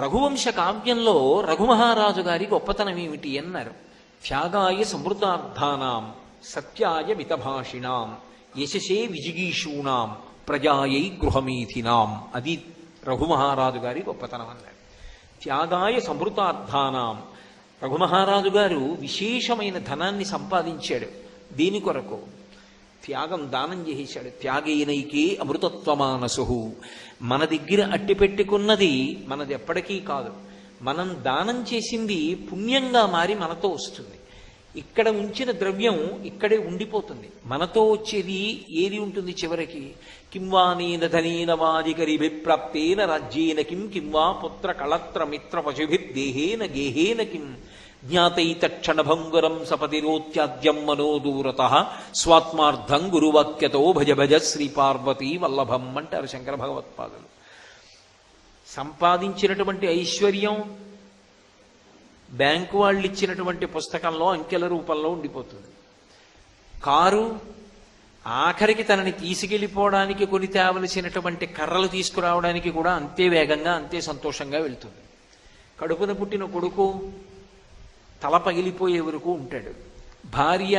రఘువంశ కావ్యంలో రఘుమహారాజు గారి గొప్పతనం ఏమిటి అన్నారు. త్యాగాయ సమృద్ధార్థానాం సత్యాయ మితభాషిణాం యశసే విజిగీషూణాం ప్రజాయై గృహమీథినాం అది రఘుమహారాజు గారి గొప్పతనం అన్నారు. త్యాగాయ సమృతార్థానాం రఘుమహారాజు గారు విశేషమైన ధనాన్ని సంపాదించాడు. దీని కొరకు? త్యాగం దానం చేసేశాడు. త్యాగేనైకే అమృతత్వమానసు మన దగ్గర అట్టి పెట్టుకున్నది మనది ఎప్పటికీ కాదు. మనం దానం చేసింది పుణ్యంగా మారి మనతో వస్తుంది. ఇక్కడ ఉంచిన ద్రవ్యం ఇక్కడే ఉండిపోతుంది. మనతో వచ్చేది ఏది ఉంటుంది చివరికి? కింవానీన ధనీన వాదికరి విప్రాప్తేన రాజ్యేన కిం కింవా పుత్ర కళత్ర మిత్ర పశుభిర్దేహేన గేహేన కిం. జ్ఞాతైతక్షణభంగురం సపతిరోత్యాద్యం మనోదూరత స్వాత్మార్థం గురువాక్యతో భజ భజ శ్రీ పార్వతీ వల్లభం అంటారు శంకర భగవత్పాదులు సంపాదించినటువంటి ఐశ్వర్యం బ్యాంకు వాళ్ళు ఇచ్చినటువంటి పుస్తకంలో అంకెల రూపంలో ఉండిపోతుంది. కారు ఆఖరికి తనని తీసుకెళ్ళిపోవడానికి కొని తేవలసినటువంటి కర్రలు తీసుకురావడానికి కూడా అంతే వేగంగా అంతే సంతోషంగా వెళ్తుంది. కడుపున పుట్టిన కొడుకు తల పగిలిపోయే వరకు ఉంటాడు. భార్య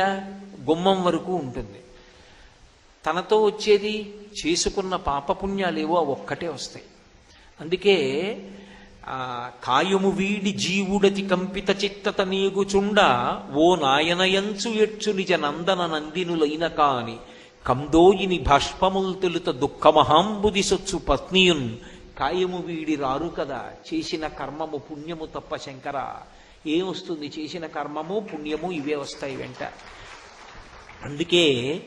గుమ్మం వరకు ఉంటుంది. తనతో వచ్చేది చేసుకున్న పాపపుణ్యాలేవో ఒక్కటే వస్తాయి. అందుకే కాయము వీడి జీవుడతి కంపిత చిత్తత నీగుచుండ ఓ నాయనయంచు ఎచ్చు నిజ నందన నందినులైన కాని కందోయిని భష్పముల్ తొలుత దుఃఖమహాంబుదిసొచ్చు పత్నియున్ కాయము వీడి రారు కదా చేసిన కర్మము పుణ్యము తప్ప శంకర ఏమొస్తుంది? చేసిన కర్మము పుణ్యము ఇవే వస్తాయి వెంట. అందుకే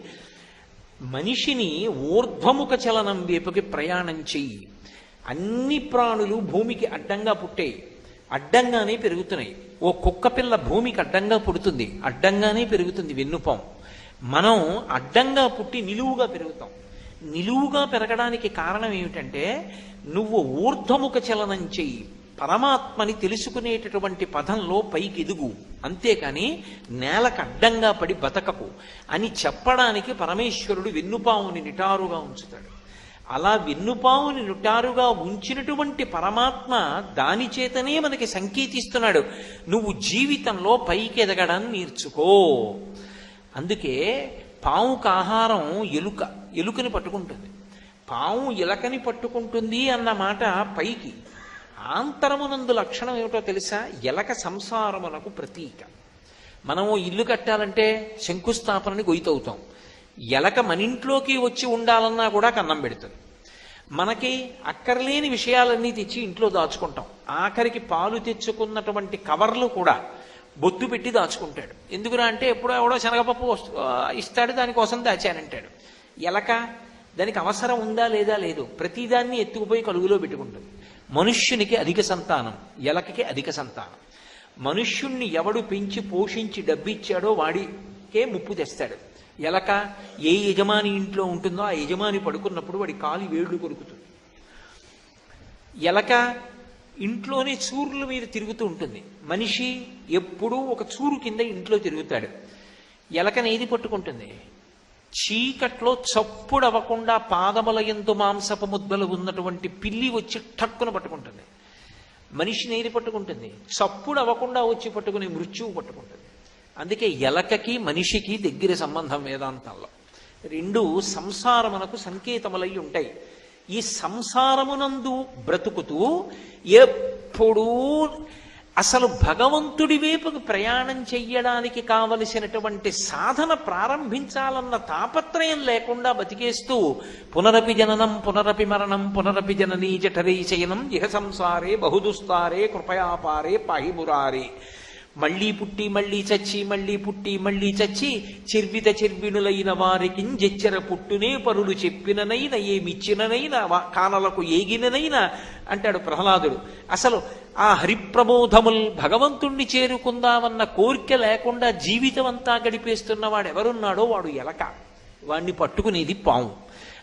మనిషిని ఊర్ధ్వముఖ చలనం వైపుకి ప్రయాణం చెయ్యి. అన్ని ప్రాణులు భూమికి అడ్డంగా పుట్టాయి. అడ్డంగానే పెరుగుతున్నాయి. ఓ కుక్క పిల్ల భూమికి అడ్డంగా పుడుతుంది. అడ్డంగానే పెరుగుతుంది వెన్నుపం. మనం అడ్డంగా పుట్టి నిలువుగా పెరుగుతాం. నిలువుగా పెరగడానికి కారణం ఏమిటంటే నువ్వు ఊర్ధ్వముఖ చలనం చెయ్యి. పరమాత్మని తెలుసుకునేటటువంటి పదంలో పైకి ఎదుగు అంతేకాని నేలకు అడ్డంగా పడి బతకపు అని చెప్పడానికి పరమేశ్వరుడు వెన్నుపావుని నిటారుగా ఉంచుతాడు. అలా వెన్నుపావుని నిటారుగా ఉంచినటువంటి పరమాత్మ దాని చేతనే మనకి సంకేతిస్తున్నాడు. నువ్వు జీవితంలో పైకి ఎదగడం నేర్చుకో. అందుకే పావుకు ఆహారం ఎలుక ఎలుకని పట్టుకుంటుంది. పాము ఎలకని పట్టుకుంటుంది అన్న మాట పైకి. ఆంతరమునందు లక్షణం ఏమిటో తెలుసా? ఎలక సంసారమునకు ప్రతీక. మనము ఇల్లు కట్టాలంటే శంకుస్థాపనని గొయ్యవుతాం ఎలక మన ఇంట్లోకి వచ్చి ఉండాలన్నా కూడా కన్నం పెడుతుంది. మనకి అక్కర్లేని విషయాలన్నీ తెచ్చి ఇంట్లో దాచుకుంటాం. ఆఖరికి పాలు తెచ్చుకున్నటువంటి కవర్లు కూడా బొత్తు పెట్టి దాచుకుంటాడు. ఎందుకురా అంటే ఎప్పుడో ఎవడో శనగపప్పు ఇస్తాడు దానికోసం దాచానంటాడు. ఎలక దానికి అవసరం ఉందా లేదా లేదు ప్రతిదాన్ని ఎత్తుకుపోయి కలుగులో పెట్టుకుంటుంది. మనుష్యునికి అధిక సంతానం ఎలకకి అధిక సంతానం. మనుష్యుణ్ణి ఎవడు పెంచి పోషించి డబ్బిచ్చాడో వాడికే ముప్పు తెస్తాడు. ఎలక ఏ యజమాని ఇంట్లో ఉంటుందో ఆ యజమాని పడుకున్నప్పుడు వాడి కాలి వేళ్ళు కొరుకుతుంది. ఎలక ఇంట్లోనే చూరుల మీద తిరుగుతూ ఉంటుంది. మనిషి ఎప్పుడూ ఒక చూరు కింద ఇంట్లో తిరుగుతాడు. ఎలకనేది పట్టుకుంటుంది? చీకట్లో చప్పుడు అవ్వకుండా పాదముల ఎందు మాంసపు ముద్దలు ఉన్నటువంటి పిల్లి వచ్చి ఠక్కున పట్టుకుంటుంది. మనిషి నేరి పట్టుకుంటుంది. చప్పుడు అవ్వకుండా వచ్చి పట్టుకుని మృత్యువు పట్టుకుంటుంది. అందుకే ఎలకకి మనిషికి దగ్గర సంబంధం వేదాంతంలో. రెండు సంసారమునకు సంకేతములై ఉంటాయి. ఈ సంసారమునందు బ్రతుకుతూ ఎప్పుడూ అసలు భగవంతుడి వైపుకు ప్రయాణం చెయ్యడానికి కావలసినటువంటి సాధన ప్రారంభించాలన్న తాపత్రయం లేకుండా బతికేస్తూ పునరపి జననం పునరపి మరణం పునరపి జననీ జఠరీ శయనం ఇహ సంసారే బహుదుస్తారే కృపయాపారే పాహిమురారే. మళ్ళీ పుట్టి మళ్ళీ చచ్చి మళ్ళీ పుట్టి మళ్ళీ చచ్చి చిర్విత చిర్వినులైన వారికి జెచ్చర పుట్టునే పరులు చెప్పిననైనా ఏమిచ్చిననైనా వా- కానలకు ఏగిననైనా అంటాడు ప్రహ్లాదుడు. అసలు ఆ హరిప్రబోధముల్ భగవంతుణ్ణి చేరుకుందామన్న కోరిక లేకుండా జీవితం అంతా గడిపేస్తున్నవాడు ఎవరున్నాడో వాడు ఎలక. వాణ్ణి పట్టుకునేది పాము.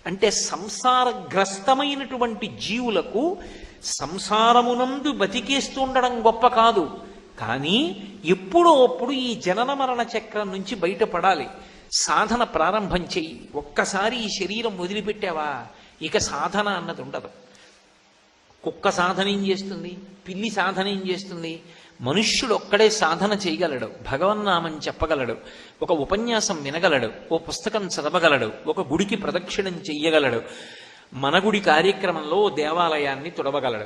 అంటే సంసారగ్రస్తమైనటువంటి జీవులకు సంసారమునందు బతికేస్తుండడం గొప్ప కాదు. కానీ ఎప్పుడో అప్పుడు ఈ జనన మరణ చక్రం నుంచి బయటపడాలి. సాధన ప్రారంభం చెయ్యి. ఒక్కసారి ఈ శరీరం వదిలిపెట్టావా? ఇక సాధన అన్నది ఉండదు. కుక్క సాధన ఏం చేస్తుంది? పిల్లి సాధన ఏం చేస్తుంది? మనుష్యుడు ఒక్కడే సాధన చేయగలడు. భగవన్నామం చెప్పగలడు. ఒక ఉపన్యాసం వినగలడు. ఓ పుస్తకం చదవగలడు. ఒక గుడికి ప్రదక్షిణం చెయ్యగలడు. మన గుడి కార్యక్రమంలో దేవాలయాన్ని తుడవగలడు.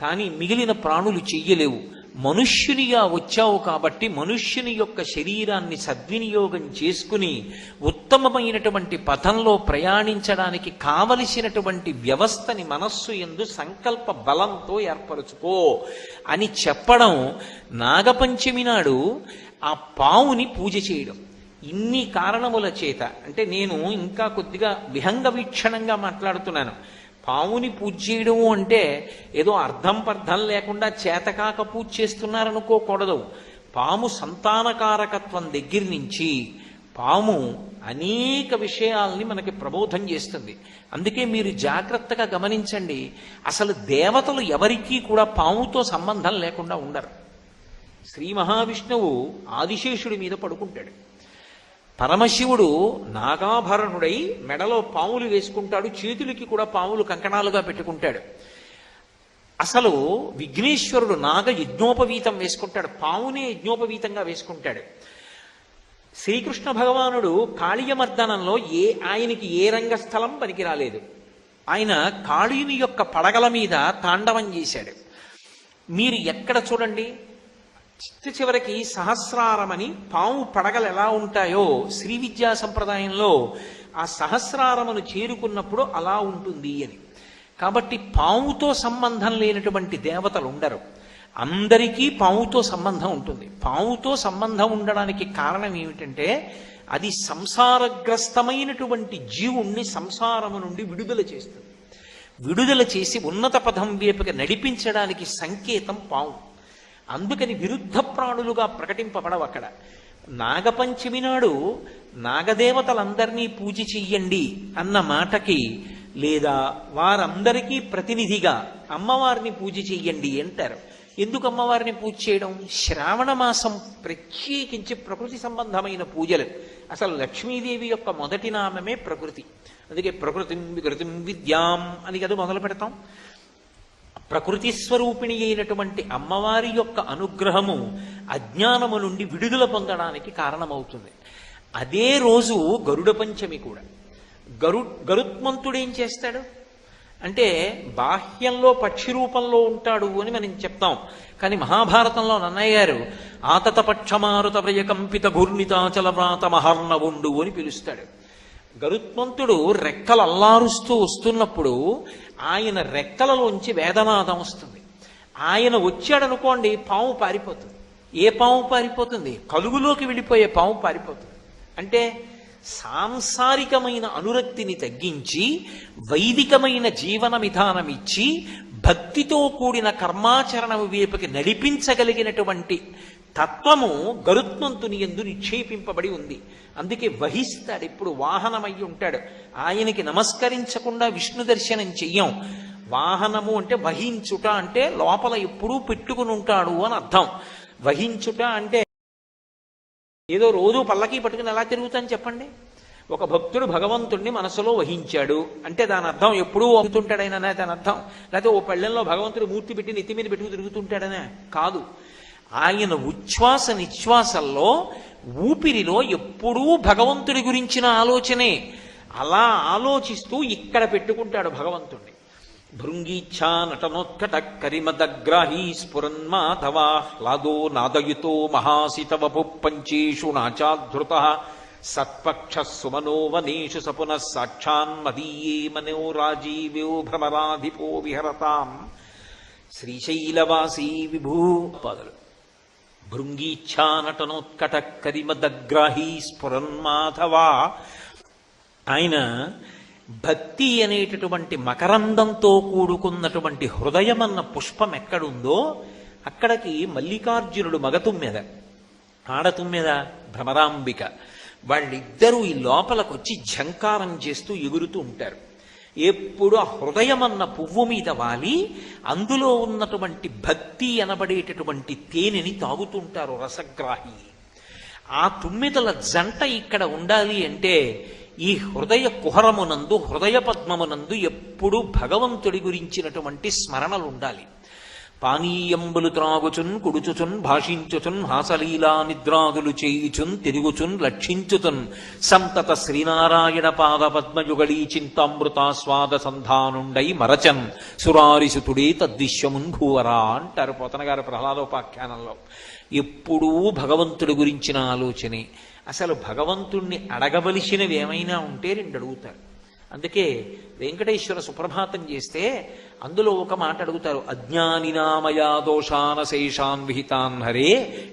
కానీ మిగిలిన ప్రాణులు చెయ్యలేవు. మనుష్యునిగా వచ్చావు కాబట్టి మనుష్యుని యొక్క శరీరాన్ని సద్వినియోగం చేసుకుని ఉత్తమమైనటువంటి పథంలో ప్రయాణించడానికి కావలసినటువంటి వ్యవస్థని మనస్సు ఎందు సంకల్ప బలంతో ఏర్పరచుకో అని చెప్పడం నాగపంచమి నాడు ఆ పావుని పూజ చేయడం. ఇన్ని కారణముల చేత అంటే నేను ఇంకా కొద్దిగా విహంగ వీక్షణంగా మాట్లాడుతున్నాను. పావుని పూజ చేయడం అంటే ఏదో అర్థం పర్థం లేకుండా చేతకాక పూజ చేస్తున్నారనుకోకూడదు. పాము సంతానకారకత్వం దగ్గర నుంచి పాము అనేక విషయాల్ని మనకి ప్రబోధం చేస్తుంది. అందుకే మీరు జాగ్రత్తగా గమనించండి. అసలు దేవతలు ఎవరికీ కూడా పాముతో సంబంధం లేకుండా ఉండరు. శ్రీ మహావిష్ణువు ఆదిశేషుడి మీద పడుకుంటాడు. పరమశివుడు నాగాభరణుడై మెడలో పాములు వేసుకుంటాడు చేతులకి కూడా పాములు కంకణాలుగా పెట్టుకుంటాడు. అసలు విఘ్నేశ్వరుడు నాగ యజ్ఞోపవీతం వేసుకుంటాడు పావునే యజ్ఞోపవీతంగా వేసుకుంటాడు. శ్రీకృష్ణ భగవానుడు కాళీయమర్దనంలో ఏ ఆయనకి ఏ రంగస్థలం పనికిరాలేదు. ఆయన కాళీయుని యొక్క పడగల మీద తాండవం చేశాడు. మీరు ఎక్కడ చూడండి? చిట్ట చివరికి సహస్రారమని పాము పడగలు ఎలా ఉంటాయో శ్రీ విద్యా సంప్రదాయంలో ఆ సహస్రారమును చేరుకున్నప్పుడు అలా ఉంటుంది అని. కాబట్టి పాముతో సంబంధం లేనటువంటి దేవతలు ఉండరు. అందరికీ పాముతో సంబంధం ఉంటుంది. పాముతో సంబంధం ఉండడానికి కారణం ఏమిటంటే అది సంసారగ్రస్తమైనటువంటి జీవుణ్ణి సంసారము నుండి విడుదల చేస్తుంది. విడుదల చేసి ఉన్నత పదం వైపుకి నడిపించడానికి సంకేతం పాము అందుకని విరుద్ధ ప్రాణులుగా ప్రకటింపబడవు అక్కడ నాగపంచమి నాడు నాగదేవతలందరినీ పూజ చెయ్యండి అన్న మాటకి లేదా వారందరికీ ప్రతినిధిగా అమ్మవారిని పూజ చెయ్యండి అంటారు. ఎందుకు అమ్మవారిని పూజ చేయడం? శ్రావణ మాసం ప్రత్యేకించి ప్రకృతి సంబంధమైన పూజలు. అసలు లక్ష్మీదేవి యొక్క మొదటి నామమే ప్రకృతి. అందుకే ప్రకృతి వికృతిం విద్యాం అని కదా మొదలు పెడతాం. ప్రకృతి స్వరూపిణి అయినటువంటి అమ్మవారి యొక్క అనుగ్రహము అజ్ఞానము నుండి విడుదల పొందడానికి కారణమవుతుంది. అదే రోజు గరుడ పంచమి కూడా. గరు గరుత్మంతుడు ఏం చేస్తాడు? అంటే బాహ్యంలో పక్షి రూపంలో ఉంటాడు అని మనం చెప్తాం. కానీ మహాభారతంలో నన్నయ్య గారు ఆతత పక్షమారుత వ్రయకంపిత ఘూర్ణితాచల వ్రాత మహర్ణవుండు అని పిలుస్తాడు. గరుత్మంతుడు రెక్కలు అల్లారుస్తూ వస్తున్నప్పుడు ఆయన రెక్కలలోంచి వేదనాదం వస్తుంది. ఆయన వచ్చాడనుకోండి పాము పారిపోతుంది. ఏ పాము పారిపోతుంది? కలుగులోకి వెళ్ళిపోయే పాము పారిపోతుంది. అంటే సాంసారికమైన అనురక్తిని తగ్గించి వైదికమైన జీవన విధానం ఇచ్చి భక్తితో కూడిన కర్మాచరణ వైపుకి నడిపించగలిగినటువంటి తత్వము గరుత్మంతుని ఎందు నిక్షేపింపబడి ఉంది. అందుకే వహిస్తాడు ఇప్పుడు వాహనమై ఉంటాడు. ఆయనకి నమస్కరించకుండా విష్ణు దర్శనం చెయ్యం. వాహనము అంటే వహించుట అంటే లోపల ఎప్పుడూ పెట్టుకుని ఉంటాడు అని అర్థం. వహించుట అంటే ఏదో రోజు పల్లకి పట్టుకుని ఎలా తిరుగుతాను చెప్పండి? ఒక భక్తుడు భగవంతుణ్ణి మనసులో వహించాడు. అంటే దాని అర్థం ఎప్పుడూ వంగుతుంటాడైనా దాని అర్థం. లేకపోతే ఓ పళ్ళెంలో భగవంతుడు మూర్తి పెట్టి నెత్తి మీద పెట్టుకు తిరుగుతుంటాడనే కాదు. ఆయన ఉచ్ఛ్వాస నిశ్వాసల్లో ఊపిరిలో ఎప్పుడూ భగవంతుడి గురించిన ఆలోచనే. అలా ఆలోచిస్తూ ఇక్కడ పెట్టుకుంటాడు భగవంతుణ్ణి. భృంగీచ్ఛా నటనోత్కట కరిమదగ్రాహీ స్ఫురన్మాధవాహ్లాదో నాదయుతో మహాసితవపు పంచేషు నాచాధృత సత్పక్ష సుమనోవనేషు సపున సాక్షాన్మదీయే మనో రాజీవ్యో భ్రమరాధిపో విహరతాం. శ్రీశైలవాసీ విభూ. పాదలు. భృంగీచ్ఛానటనోత్కట కరిమదగ్రాహీ స్ఫురన్మాధవా ఆయన భక్తి అనేటటువంటి మకరందంతో కూడుకున్నటువంటి హృదయం అన్న పుష్పం ఎక్కడుందో అక్కడికి మల్లికార్జునుడు మగతుమ్మెద ఆడతుమ్మెద భ్రమరాంబిక. వాళ్ళిద్దరూ ఈ లోపలకొచ్చి ఝంకారం చేస్తూ ఎగురుతూ ఉంటారు. ఎప్పుడు ఆ హృదయమన్న పువ్వు మీద వాలి అందులో ఉన్నటువంటి భక్తి అనబడేటటువంటి తేనెని తాగుతుంటారు రసగ్రాహి. ఆ తుమ్మిదల జంట ఇక్కడ ఉండాలి అంటే ఈ హృదయ కుహరమునందు హృదయ పద్మమునందు ఎప్పుడు భగవంతుడి గురించినటువంటి స్మరణలు ఉండాలి పానీయంబులు త్రాగుచున్ కుడుచుచున్ భాషించుచున్ హాసలీలా నిద్రాదులు చేయుచున్ తిరుగుచున్ లక్షించుచున్ సంతత శ్రీనారాయణ పాద పద్మయుగళీ చింతామృతాస్వాద సంధానుండై మరచన్. సురారిసుతుడే తద్విశ్వమున్ భూవరా అంటారు పోతనగారు ప్రహ్లాదోపాఖ్యానంలో. ఎప్పుడూ భగవంతుడి గురించిన ఆలోచనే. అసలు భగవంతుణ్ణి అడగవలసినవి ఏమైనా ఉంటే రెండు అడుగుతారు అందుకే వెంకటేశ్వర సుప్రభాతం చేస్తే అందులో ఒక మాట అడుగుతారు అజ్ఞానినామయా దోషాన శేషాన్ విహితాన్ హరే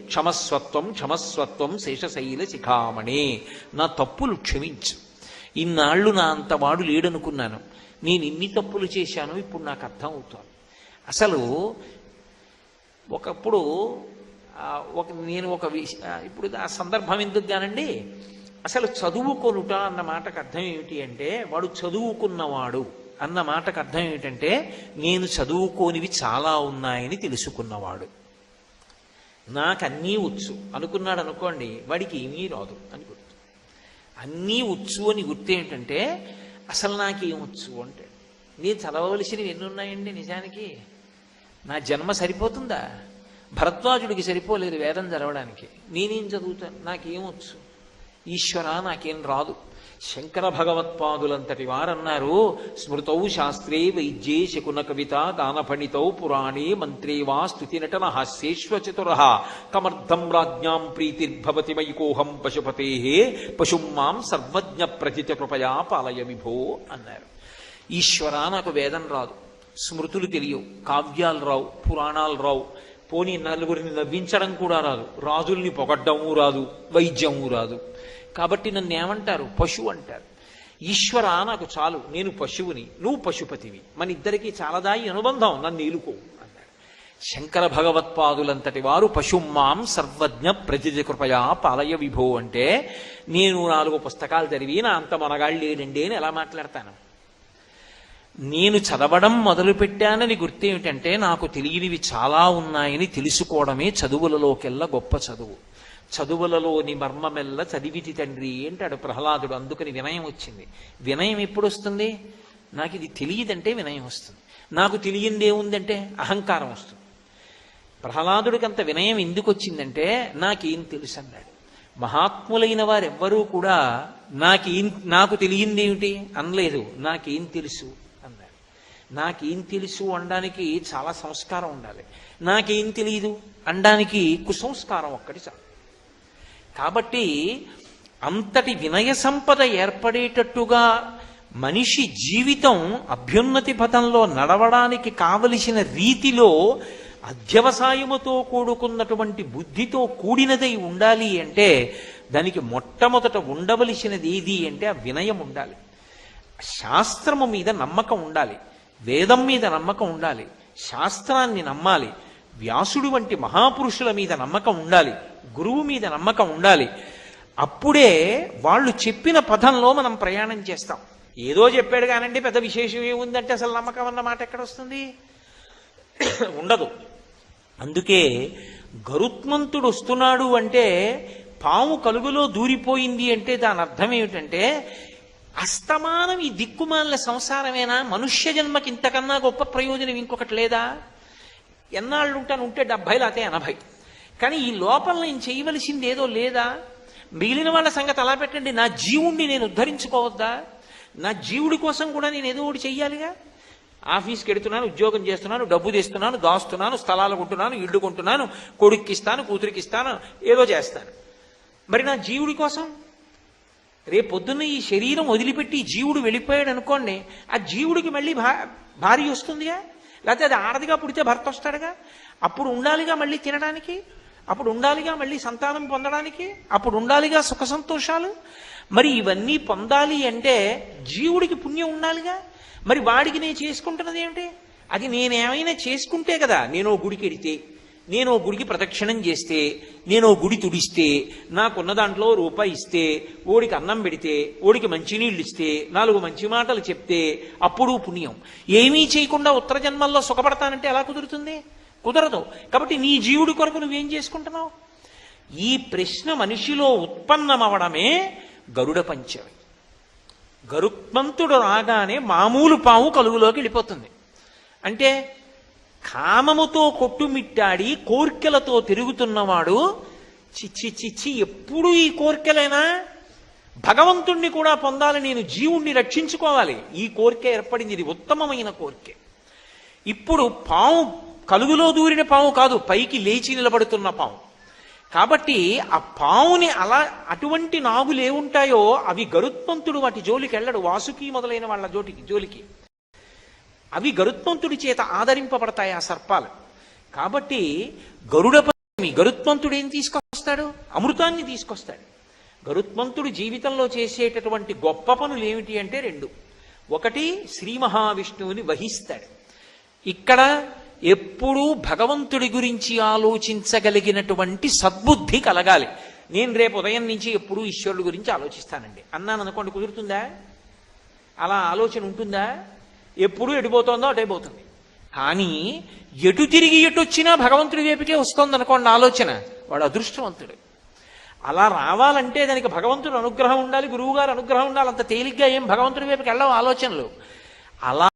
క్షమస్వత్వం క్షమస్వత్వం శేషశైల శిఖామణే. నా తప్పులు క్షమించు. ఇన్నాళ్ళు నా అంతవాడు లేడనుకున్నాను. నేను ఇన్ని తప్పులు చేశాను ఇప్పుడు నాకు అర్థం అవుతోంది అసలు ఒకప్పుడు ఒక నేను ఒక విష ఇప్పుడు ఆ సందర్భం ఎందుకు కానండి? అసలు చదువుకొనుట అన్న మాటకు అర్థం ఏమిటి అంటే వాడు చదువుకున్నవాడు అన్న మాటకు అర్థం ఏమిటంటే నేను చదువుకోనివి చాలా ఉన్నాయని తెలుసుకున్నవాడు. నాకు అన్నీ వచ్చు. అనుకున్నాడు అనుకోండి వాడికి ఏమీ రాదు అని గుర్తు. అన్నీ వచ్చు అని గుర్తు ఏంటంటే అసలు నాకేం వచ్చు అంటే నేను చదవవలసినవి ఎన్ని ఉన్నాయండి నిజానికి? నా జన్మ సరిపోతుందా? భరద్వాజుడికి సరిపోలేదు వేదం చదవడానికి. నేనేం చదువుతాను నాకేమొచ్చు ఈశ్వర నాకేం రాదు. శంకర భగవత్పాదులంతటి వారన్నారు స్మృతౌ శాస్త్రే వైద్యే శకున కవిత గానపణితౌ పురాణే మంత్రే వా స్థుతి నటన హాస్యేశ్వచతుర కమర్థం రాజ్ఞాం ప్రీతిర్భవతి మయికోహం పశుపతే. పశుం మాం సర్వజ్ఞ ప్రతిత కృపయా పాలయ విభో అన్నారు. ఈశ్వర నాకు వేదం రాదు స్మృతులు తెలియవు కావ్యాలు రావు పురాణాలు రావు. పోనీ నలుగురిని నవ్వించడం కూడా రాదు రాజుల్ని పొగడ్డము రాదు వైద్యము రాదు. కాబట్టి నన్ను ఏమంటారు? పశువు అంటారు. ఈశ్వర నాకు చాలు నేను పశువుని నువ్వు పశుపతివి. మన ఇద్దరికి చాలదాయి అనుబంధం? నన్ను ఇలుకో అన్నాడు శంకర భగవత్పాదులంతటి వారు పశుమాం సర్వజ్ఞ ప్రతిజ కృపయా పాలయ విభో అంటే నేను నాలుగు పుస్తకాలు చదివి నా అంత మనగాళ్ళు లేడండి అని ఎలా మాట్లాడతాను? నేను చదవడం మొదలుపెట్టానని గుర్తేమిటంటే నాకు తెలియనివి చాలా ఉన్నాయని తెలుసుకోవడమే చదువులలోకెల్లా గొప్ప చదువు. చదువులలోని మర్మమెల్ల చదివితి తండ్రి అంటాడు ప్రహ్లాదుడు. అందుకని వినయం వచ్చింది. వినయం ఎప్పుడు వస్తుంది? నాకు ఇది తెలియదంటే వినయం వస్తుంది. నాకు తెలియంది ఏముందంటే అహంకారం వస్తుంది. ప్రహ్లాదుడికి అంత వినయం ఎందుకు వచ్చిందంటే నాకేం తెలుసు అన్నాడు. మహాత్ములైన వారెవ్వరూ కూడా నాకేం నాకు తెలియంది ఏమిటి? అనలేదు. నాకేం తెలుసు అన్నాడు. నాకేం తెలుసు అనడానికి చాలా సంస్కారం ఉండాలి. నాకేం తెలియదు అనడానికి కుసంస్కారం ఒక్కటి చాలు. కాబట్టి అంతటి వినయ సంపద ఏర్పడేటట్టుగా మనిషి జీవితం అభ్యున్నతి పథంలో నడవడానికి కావలసిన రీతిలో అధ్యవసాయముతో కూడుకున్నటువంటి బుద్ధితో కూడినదై ఉండాలి అంటే దానికి మొట్టమొదట ఉండవలసినది ఏది అంటే ఆ వినయం ఉండాలి. శాస్త్రము మీద నమ్మకం ఉండాలి. వేదం మీద నమ్మకం ఉండాలి. శాస్త్రాన్ని నమ్మాలి. వ్యాసుడు వంటి మహాపురుషుల మీద నమ్మకం ఉండాలి. గురువు మీద నమ్మకం ఉండాలి. అప్పుడే వాళ్ళు చెప్పిన పదంలో మనం ప్రయాణం చేస్తాం. ఏదో చెప్పాడు కానండి పెద్ద విశేషం ఏముందంటే అసలు నమ్మకం అన్న మాట ఎక్కడ వస్తుంది ఉండదు. అందుకే గరుత్మంతుడు వస్తున్నాడు అంటే పాము కలుగులో దూరిపోయింది అంటే దాని అర్థం ఏమిటంటే అస్తమానం ఈ దిక్కుమాలిన సంసారమేనా? మనుష్య జన్మకి ఇంతకన్నా గొప్ప ప్రయోజనం ఇంకొకటి లేదా? ఎన్నాళ్ళు ఉంటాను ఉంటే డెబ్భై లేకపోతే ఎనభై. కానీ ఈ లోపల నేను చేయవలసింది ఏదో లేదా? మిగిలిన వాళ్ళ సంగతి అలా పెట్టండి. నా జీవుణ్ణి నేను ఉద్ధరించుకోవద్దా? నా జీవుడి కోసం కూడా నేను ఏదో ఒకటి చెయ్యాలిగా? ఆఫీస్కి వెడుతున్నాను ఉద్యోగం చేస్తున్నాను డబ్బు తీస్తున్నాను దాస్తున్నాను స్థలాలు కొంటున్నాను ఇల్లు కొంటున్నాను కొడుక్కి ఇస్తాను కూతురికి ఇస్తాను ఏదో చేస్తాను. మరి నా జీవుడి కోసం? రేపు పొద్దున్న ఈ శరీరం వదిలిపెట్టి జీవుడు వెళ్ళిపోయాడు అనుకోండి ఆ జీవుడికి మళ్ళీ భా భార్య వస్తుందిగా? లేకపోతే అది ఆడదిగా పుడితే భర్త వస్తాడుగా? అప్పుడు ఉండాలిగా మళ్ళీ తినడానికి? అప్పుడు ఉండాలిగా మళ్ళీ సంతానం పొందడానికి? అప్పుడు ఉండాలిగా సుఖ సంతోషాలు? మరి ఇవన్నీ పొందాలి అంటే జీవుడికి పుణ్యం ఉండాలిగా? మరి వాడికి నేను చేసుకుంటున్నది ఏమిటి? అది నేనేమైనా చేసుకుంటే కదా నేను గుడికి ఎడితే నేను ఓ గుడికి ప్రదక్షిణం చేస్తే నేను ఓ గుడి తుడిస్తే నాకున్న దాంట్లో రూపాయి ఇస్తే ఓడికి అన్నం పెడితే ఓడికి మంచినీళ్ళు ఇస్తే నాలుగు మంచి మాటలు చెప్తే అప్పుడు పుణ్యం. ఏమీ చేయకుండా ఉత్తర జన్మల్లో సుఖపడతానంటే ఎలా కుదురుతుంది? కుదరదు. కాబట్టి నీ జీవుడి కొరకు నువ్వేం చేసుకుంటున్నావు? ఈ ప్రశ్న మనిషిలో ఉత్పన్నమవడమే గరుడ పంచమి. గరుత్మంతుడు రాగానే మామూలు పాము కలుగులోకి వెళ్ళిపోతుంది. అంటే కామముతో కొట్టుమిట్టాడి కోర్కెలతో తిరుగుతున్నవాడు చిచ్చి చిచ్చి ఎప్పుడు ఈ కోర్కెలైనా భగవంతుణ్ణి కూడా పొందాలి నేను జీవుణ్ణి రక్షించుకోవాలి. ఈ కోరిక ఏర్పడింది ఇది ఉత్తమమైన కోరిక. ఇప్పుడు పాము కలుగులో దూరిన పాము కాదు పైకి లేచి నిలబడుతున్న పాము. కాబట్టి ఆ పావుని అలా అటువంటి నాగులు ఏముంటాయో అవి గరుత్మంతుడు వాటి జోలికి వెళ్ళడు వాసుకి మొదలైన వాళ్ళ జోటికి జోలికి. అవి గరుత్మంతుడి చేత ఆదరింపబడతాయి ఆ సర్పాలు. కాబట్టి గరుడ గరుత్మంతుడు ఏం తీసుకొస్తాడు? అమృతాన్ని తీసుకొస్తాడు. గరుత్మంతుడు జీవితంలో చేసేటటువంటి గొప్ప పనులు ఏమిటి అంటే రెండు. ఒకటి శ్రీ మహావిష్ణువుని వహిస్తాడు. ఇక్కడ ఎప్పుడూ భగవంతుడి గురించి ఆలోచించగలిగినటువంటి సద్బుద్ధి కలగాలి. నేను రేపు ఉదయం నుంచి ఎప్పుడూ ఈశ్వరుడు గురించి ఆలోచిస్తానండి. అన్నాను అనుకోండి కుదురుతుందా? అలా ఆలోచన ఉంటుందా? ఎప్పుడు ఎడిపోతుందో అటైపోతుంది కానీ ఎటు తిరిగి ఎటు వచ్చినా భగవంతుడి వైపుకే వస్తుంది అనుకోండి ఆలోచన. వాడు అదృష్టవంతుడు. అలా రావాలంటే దానికి భగవంతుడు అనుగ్రహం ఉండాలి గురువు గారు అనుగ్రహం ఉండాలి. అంత తేలిగ్గా ఏం భగవంతుడి వైపుకి వెళ్ళవు ఆలోచనలు. అలా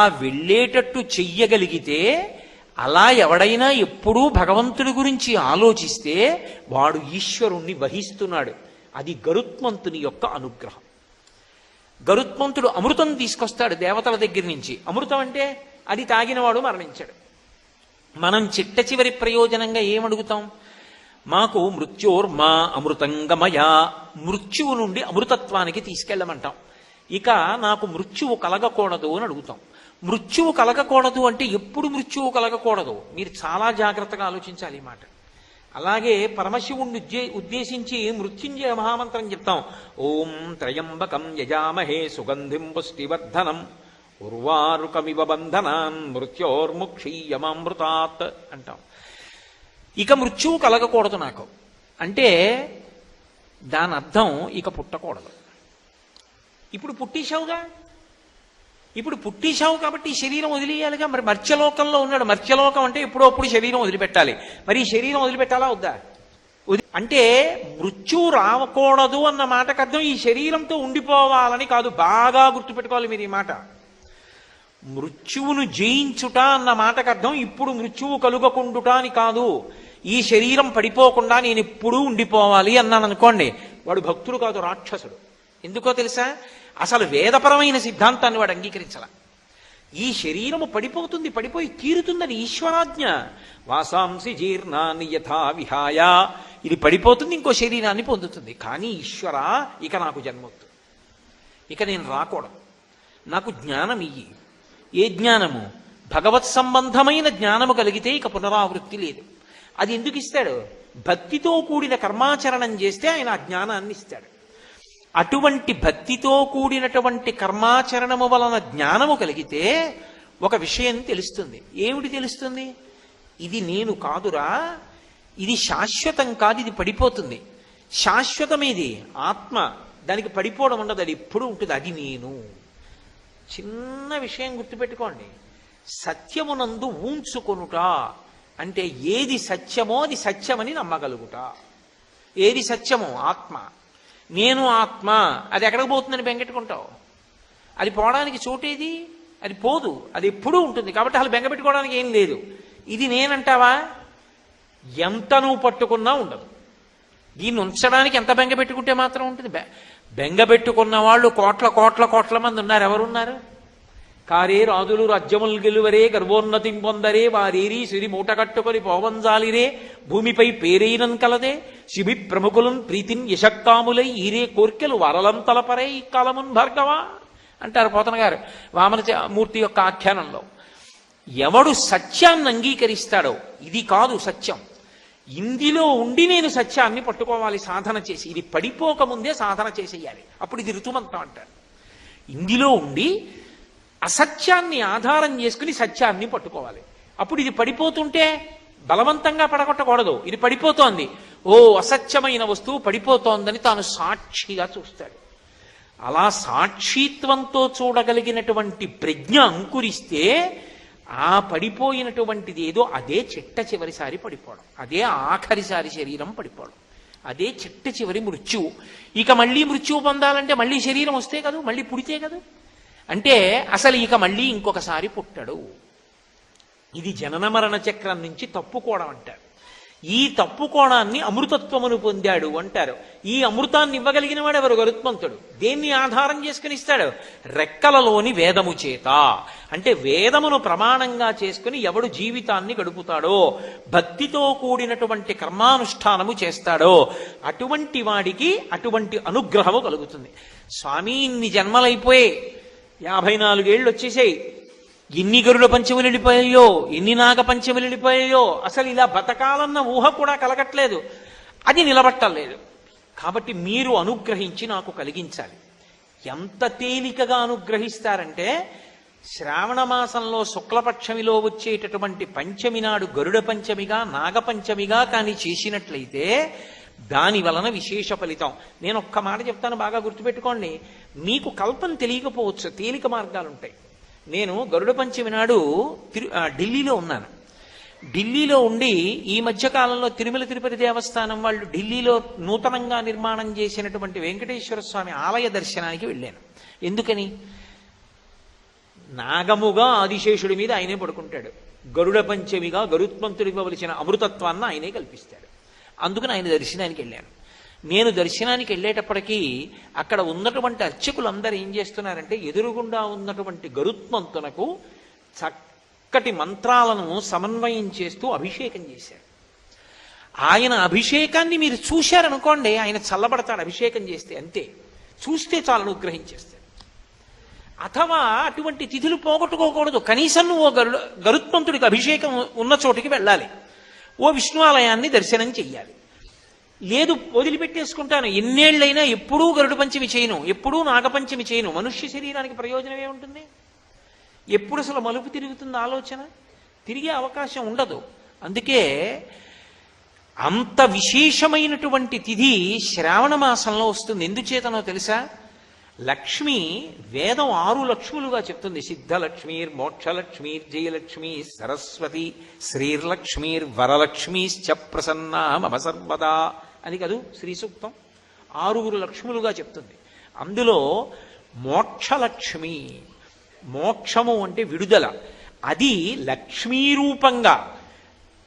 ఆ వెళ్ళేటట్టు చెయ్యగలిగితే అలా ఎవడైనా ఎప్పుడూ భగవంతుడి గురించి ఆలోచిస్తే వాడు ఈశ్వరుణ్ణి వహిస్తున్నాడు. అది గరుత్మంతుని యొక్క అనుగ్రహం. గరుత్మంతుడు అమృతం తీసుకొస్తాడు దేవతల దగ్గర నుంచి. అమృతం అంటే అది తాగినవాడు మరణించాడు. మనం చిట్ట చివరి ప్రయోజనంగా ఏమడుగుతాం మాకు మృత్యోర్మా అమృతంగమయ మృత్యువు నుండి అమృతత్వానికి తీసుకెళ్ళమంటాం. ఇక నాకు మృత్యువు కలగకూడదు అని అడుగుతాం. మృత్యువు కలగకూడదు అంటే ఎప్పుడు మృత్యువు కలగకూడదు. మీరు చాలా జాగ్రత్తగా ఆలోచించాలి ఈ మాట. అలాగే పరమశివుణ్ణి ఉద్దే ఉద్దేశించి మృత్యుంజయ మహామంత్రం చెప్తాం. ఓం త్రయంబకం యజామహే సుగంధిం పుష్టివర్ధనం. ఉర్వారుకమివ బంధనాన్ మృత్యోర్ముక్షీయమామృతాత్ అంటాం. ఇక మృత్యువు కలగకూడదు నాకు. అంటే దాని అర్థం ఇక పుట్టకూడదు. ఇప్పుడు పుట్టేశావుగా? ఇప్పుడు పుట్టించావు కాబట్టి ఈ శరీరం వదిలేయాలిగా. మరి మర్త్యలోకంలో ఉన్నాడు. మర్త్యలోకం అంటే ఎప్పుడో అప్పుడు శరీరం వదిలిపెట్టాలి. మరి ఈ శరీరం వదిలిపెట్టాలా వద్దా? అంటే మృత్యు రావకూడదు అన్న మాటకు అర్థం ఈ శరీరంతో ఉండిపోవాలని కాదు. బాగా గుర్తుపెట్టుకోవాలి మీరు ఈ మాట. మృత్యువును జయించుట అన్న మాటకు అర్థం ఇప్పుడు మృత్యువు కలుగకుండుట అని కాదు. ఈ శరీరం పడిపోకుండా నేను ఎప్పుడూ ఉండిపోవాలి అన్నాను అనుకోండి. వాడు భక్తుడు కాదు రాక్షసుడు. ఎందుకో తెలుసా? అసలు వేదపరమైన సిద్ధాంతాన్ని వాడు అంగీకరించాల. ఈ శరీరము పడిపోతుంది పడిపోయి తీరుతుందని ఈశ్వరాజ్ఞ. వాసాంసి జీర్ణాన్ని యథా విహాయ. ఇది పడిపోతుంది ఇంకో శరీరాన్ని పొందుతుంది. కానీ ఈశ్వర ఇక నాకు జన్మొద్దు. ఇక నేను రాకూడదు. నాకు జ్ఞానం ఇయ్యి. ఏ జ్ఞానము? భగవత్ సంబంధమైన జ్ఞానము కలిగితే ఇక పునరావృత్తి లేదు. అది ఎందుకు ఇస్తాడు? భక్తితో కూడిన కర్మాచరణం చేస్తే ఆయన ఆ జ్ఞానాన్ని ఇస్తాడు. అటువంటి భక్తితో కూడినటువంటి కర్మాచరణము వలన జ్ఞానము కలిగితే ఒక విషయం తెలుస్తుంది. ఏమిటి తెలుస్తుంది? ఇది నేను కాదురా ఇది శాశ్వతం కాదు ఇది పడిపోతుంది. శాశ్వతం ఇది ఆత్మ. దానికి పడిపోవడం ఉండదు అది ఎప్పుడు ఉంటుంది అది నేను. చిన్న విషయం గుర్తుపెట్టుకోండి. సత్యమునందు ఊంచుకొనుట అంటే ఏది సత్యమో అది సత్యమని నమ్మగలుగుట. ఏది సత్యమో? ఆత్మ. నేను ఆత్మ. అది ఎక్కడికి పోతుందని బెంగెట్టుకుంటావు. అది పోవడానికి చోటేది? అది పోదు. అది ఎప్పుడూ ఉంటుంది. కాబట్టి అసలు బెంగపెట్టుకోవడానికి ఏం లేదు. ఇది నేనంటావా? ఎంత నువ్వు పట్టుకున్నా ఉండదు. దీన్ని ఉంచడానికి ఎంత బెంగ పెట్టుకుంటే మాత్రం ఉంటుంది. బె- బెంగ పెట్టుకున్న వాళ్ళు కోట్ల కోట్ల కోట్ల మంది ఉన్నారు. ఎవరున్నారు? కారే రాజులు రాజ్యములు గెలువరే గర్వోన్నతిం పొందరే వారేరి సిరి మూట కట్టుకొని పోవంజాలిరే భూమిపై పేరైనన్ కలదే శిబి ప్రముఖులం ప్రీతిన్ యశక్తాములై ఈరే కోర్కెలు వరలంతలపరే ఈ కాలమున్ భార్గవా అంటారు పోతన గారు వామన మూర్తి యొక్క ఆఖ్యానంలో. ఎవడు సత్యాన్ని అంగీకరిస్తాడో ఇది కాదు సత్యం. ఇందులో ఉండి నేను సత్యాన్ని పట్టుకోవాలి సాధన చేసి. ఇది పడిపోకముందే సాధన చేసేయాలి. అప్పుడు ఇది ఋతుమంతం అంటారు. ఇందులో ఉండి అసత్యాన్ని ఆధారం చేసుకుని సత్యాన్ని పట్టుకోవాలి. అప్పుడు ఇది పడిపోతుంటే బలవంతంగా పడగొట్టకూడదు. ఇది పడిపోతోంది. ఓ అసత్యమైన వస్తువు పడిపోతోందని తాను సాక్షిగా చూస్తాడు. అలా సాక్షిత్వంతో చూడగలిగినటువంటి ప్రజ్ఞ అంకురిస్తే ఆ పడిపోయినటువంటిది ఏదో అదే చిట్ట చివరిసారి పడిపోవడం అదే ఆఖరిసారి శరీరం పడిపోవడం అదే చిట్ట చివరి మృత్యువు. ఇక మళ్ళీ మృత్యువు పొందాలంటే మళ్ళీ శరీరం వస్తే కదా? మళ్ళీ పుడితే కదా? అంటే అసలు ఇక మళ్ళీ ఇంకొకసారి పుట్టడు. ఇది జనన మరణ చక్రం నుంచి తప్పుకోవడం అంటారు. ఈ తప్పుకోవడాన్ని అమృతత్వమును పొందాడు అంటారు. ఈ అమృతాన్ని ఇవ్వగలిగిన వాడు ఎవరు? గరుత్మంతుడు. దేన్ని ఆధారం చేసుకుని ఇస్తాడు? రెక్కలలోని వేదము చేత. అంటే వేదమును ప్రమాణంగా చేసుకుని ఎవడు జీవితాన్ని గడుపుతాడో భక్తితో కూడినటువంటి కర్మానుష్ఠానము చేస్తాడో అటువంటి వాడికి అటువంటి అనుగ్రహము కలుగుతుంది. స్వామి ఇన్ని జన్మలైపోయి యాభై నాలుగేళ్ళు వచ్చేసాయి. ఎన్ని గరుడ పంచములు వెళ్ళిపోయాయో ఎన్ని నాగ పంచములు వెళ్ళిపోయాయో అసలు ఇలా బతకాలన్న ఊహ కూడా కలగట్లేదు. అది నిలబట్టలేదు కాబట్టి మీరు అనుగ్రహించి నాకు కలిగించాలి. ఎంత తేలికగా అనుగ్రహిస్తారంటే శ్రావణ మాసంలో శుక్లపక్షమిలో వచ్చేటటువంటి పంచమి నాడు గరుడ పంచమిగా నాగపంచమిగా కానీ చేసినట్లయితే దాని వలన విశేష ఫలితం. నేను ఒక్క మాట చెప్తాను బాగా గుర్తుపెట్టుకోండి. మీకు కల్పన తెలియకపోవచ్చు తేలిక మార్గాలు ఉంటాయి నేను గరుడ పంచమి నాడు తిరు ఢిల్లీలో ఉన్నాను. ఢిల్లీలో ఉండి ఈ మధ్య కాలంలో తిరుమల తిరుపతి దేవస్థానం వాళ్ళు ఢిల్లీలో నూతనంగా నిర్మాణం చేసినటువంటి వెంకటేశ్వర స్వామి ఆలయ దర్శనానికి వెళ్ళాను. ఎందుకని? నాగముగా ఆదిశేషుడి మీద ఆయనే పడుకుంటాడు. గరుడ పంచమిగా గరుత్మంతుడికి అమృతత్వాన్ని ఆయనే కల్పిస్తాడు. అందుకని ఆయన దర్శనానికి వెళ్ళాను. నేను దర్శనానికి వెళ్ళేటప్పటికీ అక్కడ ఉన్నటువంటి అర్చకులందరూ ఏం చేస్తున్నారంటే ఎదురుగుండా ఉన్నటువంటి గరుత్మంతునకు చక్కటి మంత్రాలను సమన్వయం చేస్తూ అభిషేకం చేశారు. ఆయన అభిషేకాన్ని మీరు చూశారనుకోండి ఆయన చల్లబడతాడు అభిషేకం చేస్తే అంతే. చూస్తే చాలు అనుగ్రహించేస్తాడు అథవా అటువంటి తిథులు పోగొట్టుకోకూడదు. కనీసం నువ్వు ఓ గరుత్మంతుడికి అభిషేకం ఉన్న చోటికి వెళ్ళాలి. ఓ విష్ణు ఆలయాన్ని దర్శనం చెయ్యాలి. లేదు వదిలిపెట్టేసుకుంటాను. ఎన్నేళ్ళైనా ఎప్పుడూ గరుడు పంచమి చేయను. ఎప్పుడూ నాగపంచమి చేయను. మనుష్య శరీరానికి ప్రయోజనం ఏముంటుంది? ఎప్పుడు అసలు మలుపు తిరుగుతుంది ఆలోచన? తిరిగే అవకాశం ఉండదు. అందుకే అంత విశేషమైనటువంటి తిథి శ్రావణ మాసంలో వస్తుంది. ఎందుచేతనో తెలుసా? లక్ష్మి వేదం ఆరు లక్ష్ములుగా చెప్తుంది. సిద్ధలక్ష్మీర్ మోక్షలక్ష్మీర్ జయలక్ష్మి సరస్వతి శ్రీర్లక్ష్మీర్ వరలక్ష్మీశ్చ ప్రసన్నా మమ సర్వదా. అని కదూ శ్రీ సూక్తం ఆరుగురు లక్ష్ములుగా చెప్తుంది. అందులో మోక్షలక్ష్మి మోక్షము అంటే విడుదల. అది లక్ష్మీరూపంగా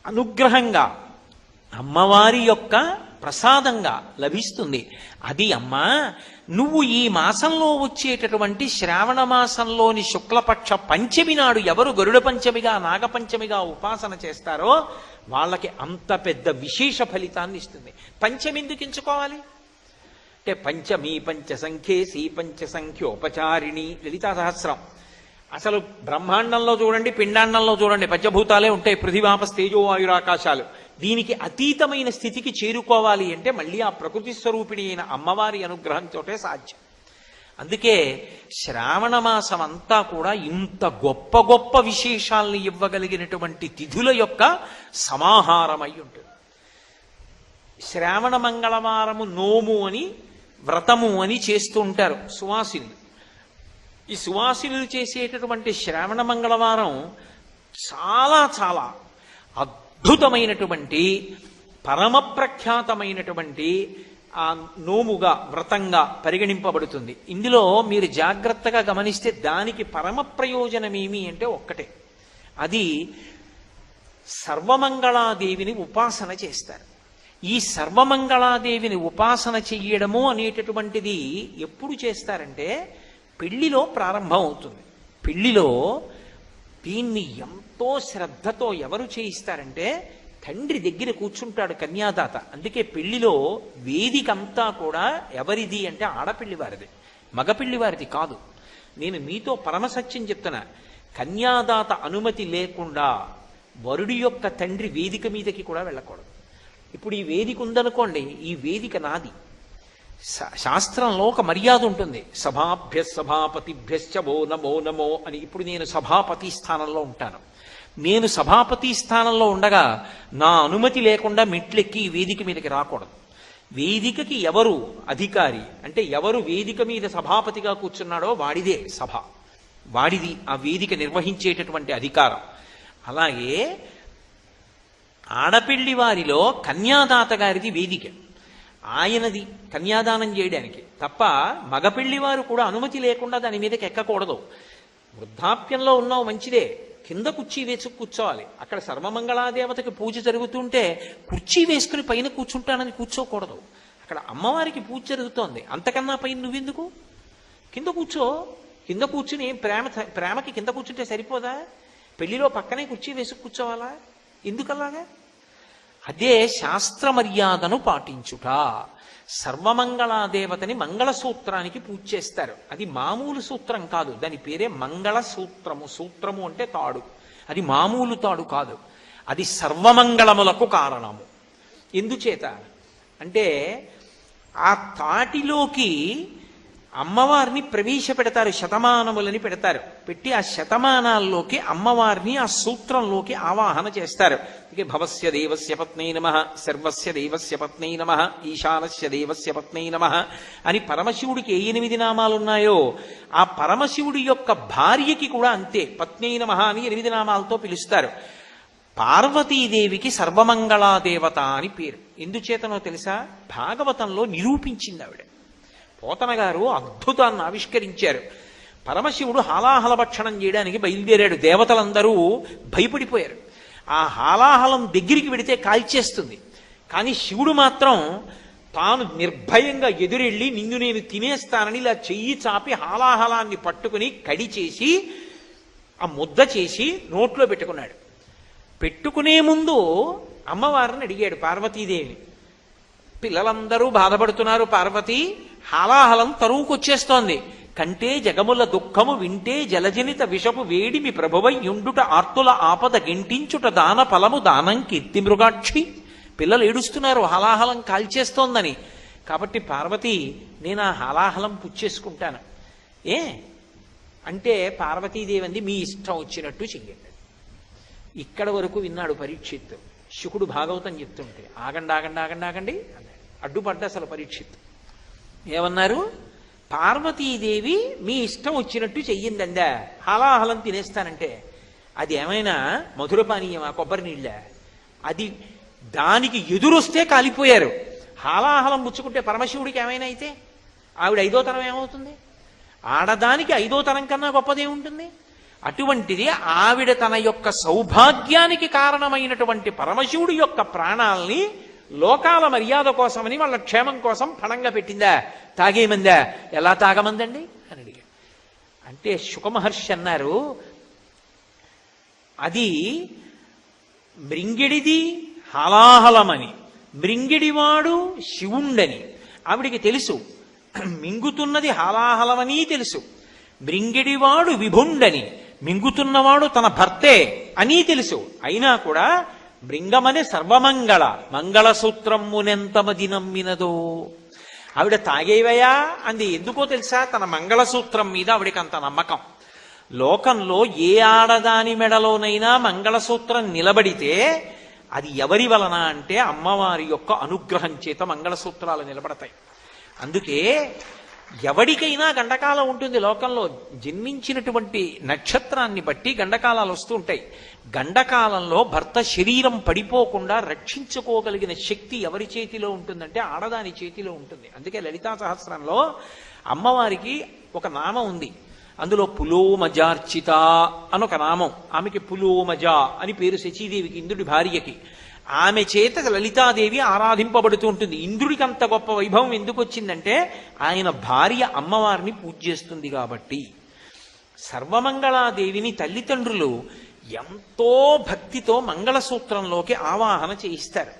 అనుగ్రహంగా అమ్మవారి యొక్క ప్రసాదంగా లభిస్తుంది. అది అమ్మా నువ్వు ఈ మాసంలో వచ్చేటటువంటి శ్రావణ మాసంలోని శుక్లపక్ష పంచమి నాడు ఎవరు గరుడ పంచమిగా నాగపంచమిగా ఉపాసన చేస్తారో వాళ్ళకి అంత పెద్ద విశేష ఫలితాన్ని ఇస్తుంది. పంచమి ఎందుకు ఎంచుకోవాలి? అంటే పంచమీ పంచ సంఖ్యేసి పంచ సంఖ్యోపచారిణి లలితా సహస్రం. అసలు బ్రహ్మాండంలో చూడండి పిండాండంలో చూడండి పంచభూతాలే ఉంటాయి పృథివాపస్ తేజోవాయురాకాశాలు దీనికి అతీతమైన స్థితికి చేరుకోవాలి అంటే మళ్ళీ ఆ ప్రకృతి స్వరూపిణి అయిన అమ్మవారి అనుగ్రహంతోటే సాధ్యం. అందుకే శ్రావణ మాసం అంతా కూడా ఇంత గొప్ప గొప్ప విశేషాలను ఇవ్వగలిగినటువంటి తిథుల యొక్క సమాహారమై ఉంటుంది. శ్రావణ మంగళవారము నోము అని వ్రతము అని చేస్తూ ఉంటారు సువాసినులు. ఈ సువాసినులు చేసేటటువంటి శ్రావణ మంగళవారం చాలా చాలా అద్భుతమైనటువంటి పరమ ప్రఖ్యాతమైనటువంటి ఆ నోముగా వ్రతంగా పరిగణింపబడుతుంది. ఇందులో మీరు జాగ్రత్తగా గమనిస్తే దానికి పరమ ప్రయోజనం ఏమి అంటే ఒక్కటే. అది సర్వమంగళాదేవిని ఉపాసన చేస్తారు. ఈ సర్వమంగళాదేవిని ఉపాసన చెయ్యడము అనేటటువంటిది ఎప్పుడు చేస్తారంటే పెళ్ళిలో ప్రారంభం అవుతుంది పెళ్ళిలో దీన్ని ఎంత ఎంతో శ్రద్ధతో ఎవరు చేయిస్తారంటే తండ్రి దగ్గర కూర్చుంటాడు కన్యాదాత. అందుకే పెళ్ళిలో వేదికంతా కూడా ఎవరిది అంటే ఆడపిల్లి వారిది. మగపిల్లి వారిది కాదు. నేను మీతో పరమసత్యం చెప్తున్నా. కన్యాదాత అనుమతి లేకుండా వరుడి యొక్క తండ్రి వేదిక మీదకి కూడా వెళ్ళకూడదు. ఇప్పుడు ఈ వేదిక ఉందనుకోండి ఈ వేదిక నాది. శా- శాస్త్రంలో ఒక మర్యాద ఉంటుంది. సభాభ్య సభాపతిభ్యశ్చ ఓ నమో నమో అని ఇప్పుడు నేను సభాపతి స్థానంలో ఉంటాను. నేను సభాపతి స్థానంలో ఉండగా నా అనుమతి లేకుండా మెట్లెక్కి ఈ వేదిక మీదకి రాకూడదు. వేదికకి ఎవరు అధికారి అంటే ఎవరు వేదిక మీద సభాపతిగా కూర్చున్నాడో వాడిదే సభ. వాడిది ఆ వేదిక నిర్వహించేటటువంటి అధికారం. అలాగే ఆడపిల్లి వారిలో కన్యాదాత గారిది వేదిక. ఆయనది కన్యాదానం చేయడానికి. తప్ప మగపిల్లి వారు కూడా అనుమతి లేకుండా దాని మీదకి ఎక్కకూడదు. వృద్ధాప్యంలో ఉన్నావు మంచిదే. కింద కుర్చీ వేసి కూర్చోవాలి. అక్కడ సర్వమంగళాదేవతకి పూజ జరుగుతుంటే కుర్చీ వేసుకుని పైన కూర్చుంటానని కూర్చోకూడదు. అక్కడ అమ్మవారికి పూజ జరుగుతోంది. అంతకన్నా పైన నువ్వెందుకు? కింద కూర్చో. కింద కూర్చుని ప్రేమ ప్రేమకి కింద కూర్చుంటే సరిపోదా? పెళ్ళిలో పక్కనే కుర్చీ వేసి కూర్చోవాలా? ఎందుకలాగా? అదే శాస్త్ర మర్యాదను పాటించుట. సర్వమంగళాదేవతని మంగళసూత్రానికి పూజ చేస్తారు. అది మామూలు సూత్రం కాదు. దాని పేరే మంగళసూత్రము. సూత్రము అంటే తాడు. అది మామూలు తాడు కాదు. అది సర్వమంగళములకు కారణము. ఎందుచేత? అంటే ఆ తాటిలోకి అమ్మవారిని ప్రవేశపెడతారు శతమానములని పెడతారు. పెట్టి ఆ శతమానాల్లోకి అమ్మవారిని ఆ సూత్రంలోకి ఆవాహన చేస్తారు. ఇక భవస్య దేవస్య పత్నై నమ సర్వస్య దేవస్య పత్నై నమ ఈశానస్య దేవస్య పత్నై నమ అని పరమశివుడికి ఏ ఎనిమిది నామాలు ఉన్నాయో ఆ పరమశివుడి యొక్క భార్యకి కూడా అంతే. పత్నై నమ అని ఎనిమిది నామాలతో పిలుస్తారు. పార్వతీదేవికి సర్వమంగళాదేవత అని పేరు. ఎందుచేతనో తెలుసా? భాగవతంలో నిరూపించింది ఆవిడ. పోతన గారు అద్భుతాన్ని ఆవిష్కరించారు. పరమశివుడు హాలాహల భక్షణం చేయడానికి బయలుదేరాడు. దేవతలందరూ భయపడిపోయారు. ఆ హాలాహలం దగ్గరికి వెడితే కాల్చేస్తుంది. కానీ శివుడు మాత్రం తాను నిర్భయంగా ఎదురెళ్ళి నిన్ను నేను తినేస్తానని ఇలా చెయ్యి చాపి హాలాహలాన్ని పట్టుకుని కడి చేసి ఆ ముద్ద చేసి నోట్లో పెట్టుకున్నాడు. పెట్టుకునే ముందు అమ్మవారిని అడిగాడు పార్వతీదేవిని. పిల్లలందరూ బాధపడుతున్నారు పార్వతి. హాలాహలం తరువుకొచ్చేస్తోంది. కంటే జగముల దుఃఖము వింటే జలజనిత విషపు వేడిమి ప్రభువయ్యుండుట ఆర్తుల ఆపద గింటించుట దాన ఫలము దానం కీర్తి మృగాక్షి. పిల్లలు ఏడుస్తున్నారు హాలాహలం కాల్చేస్తోందని. కాబట్టి పార్వతి నేను ఆ హాలాహలం పుచ్చేసుకుంటాను. ఏ? అంటే పార్వతీదేవి అంది మీ ఇష్టం వచ్చినట్టు చెయ్యండి. ఇక్కడ వరకు విన్నాడు పరీక్షిత్తు శుకుడు భాగవతం చెప్తుంటే ఆగండి ఆగండి ఆగండి ఆగండి అన్నాడు. అడ్డుపడ్డ అసలు పరీక్షిత్ ఏమన్నారు? పార్వతీదేవి మీ ఇష్టం వచ్చినట్టు చెయ్యిందందా. హలాహలం తినేస్తానంటే. అది ఏమైనా మధుర పానీయమా? కొబ్బరి నీళ్ళ? అది దానికి ఎదురొస్తే కాలిపోయారు. హాలాహలం పుచ్చుకుంటే పరమశివుడికి ఏమైనా అయితే ఆవిడ ఐదో తరం ఏమవుతుంది? ఆడదానికి ఐదో తరం కన్నా గొప్పదేముంటుంది అటువంటిది ఆవిడ తన యొక్క సౌభాగ్యానికి కారణమైనటువంటి పరమశివుడి యొక్క ప్రాణాల్ని లోకాల మర్యాద కోసమని వాళ్ళ క్షేమం కోసం ఫణంగా పెట్టిందా? తాగేమందా? ఎలా తాగమందండి? అని అడిగాడు. అంటే శుకమహర్షి అన్నారు అది మృంగిడిది హలాహలమని మృంగిడివాడు శివుండని. ఆవిడికి తెలుసు మింగుతున్నది హలాహలమని తెలుసు మృంగిడివాడు విభుండని మింగుతున్నవాడు తన భర్తే అని తెలుసు. అయినా కూడా బృంగమనే సర్వమంగళ. మంగళసూత్రమునెంతమది నమ్మినదో ఆవిడ తాగేవయా అంది. ఎందుకో తెలుసా? తన మంగళసూత్రం మీద ఆవిడకి అంత నమ్మకం. లోకంలో ఏ ఆడదాని మెడలోనైనా మంగళసూత్రం నిలబడితే అది ఎవరి వలన అంటే అమ్మవారి యొక్క అనుగ్రహం చేత మంగళసూత్రాలు నిలబడతాయి. అందుకే ఎవడికైనా గండకాలం ఉంటుంది లోకంలో. జన్మించినటువంటి నక్షత్రాన్ని బట్టి గండకాలాలు వస్తూ ఉంటాయి. గండకాలంలో భర్త శరీరం పడిపోకుండా రక్షించుకోగలిగిన శక్తి ఎవరి చేతిలో ఉంటుందంటే ఆడదాని చేతిలో ఉంటుంది. అందుకే లలితా సహస్రంలో అమ్మవారికి ఒక నామం ఉంది. అందులో పులోమజార్చిత అని ఒక నామం. ఆమెకి పులోమజ అని పేరు శచీదేవికి ఇంద్రుడి భార్యకి. ఆమె చేత లలితాదేవి ఆరాధింపబడుతూ ఉంటుంది. ఇంద్రుడికి అంత గొప్ప వైభవం ఎందుకు వచ్చిందంటే ఆయన భార్య అమ్మవారిని పూజ చేస్తుంది కాబట్టి. సర్వమంగళాదేవిని తల్లిదండ్రులు ఎంతో భక్తితో మంగళసూత్రంలోకి ఆవాహన చేయిస్తారు.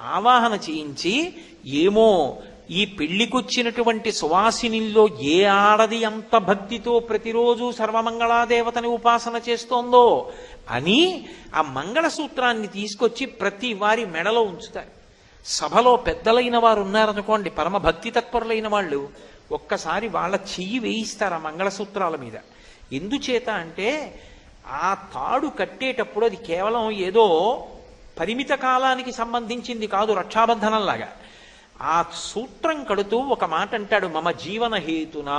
ఆవాహన చేయించి ఏమో ఈ పెళ్ళికొచ్చినటువంటి సువాసినిల్లో ఏ ఆడది ఎంత భక్తితో ప్రతిరోజు సర్వమంగళాదేవతని ఉపాసన చేస్తోందో అని ఆ మంగళసూత్రాన్ని తీసుకొచ్చి ప్రతి వారి మెడలో ఉంచుతారు. సభలో పెద్దలైన వారు ఉన్నారనుకోండి పరమ భక్తి తత్పరులైన వాళ్ళు ఒక్కసారి వాళ్ళ చెయ్యి వేయిస్తారు ఆ మంగళసూత్రాల మీద. ఎందుచేత అంటే ఆ తాడు కట్టేటప్పుడు అది కేవలం ఏదో పరిమిత కాలానికి సంబంధించింది కాదు రక్షాబంధనంలాగా. ఆ సూత్రం కడుతూ ఒక మాట అంటాడు మమ జీవన హేతునా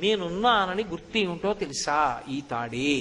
నేనున్నానని గుర్తి ఏమిటో తెలుసా ఈ తాడే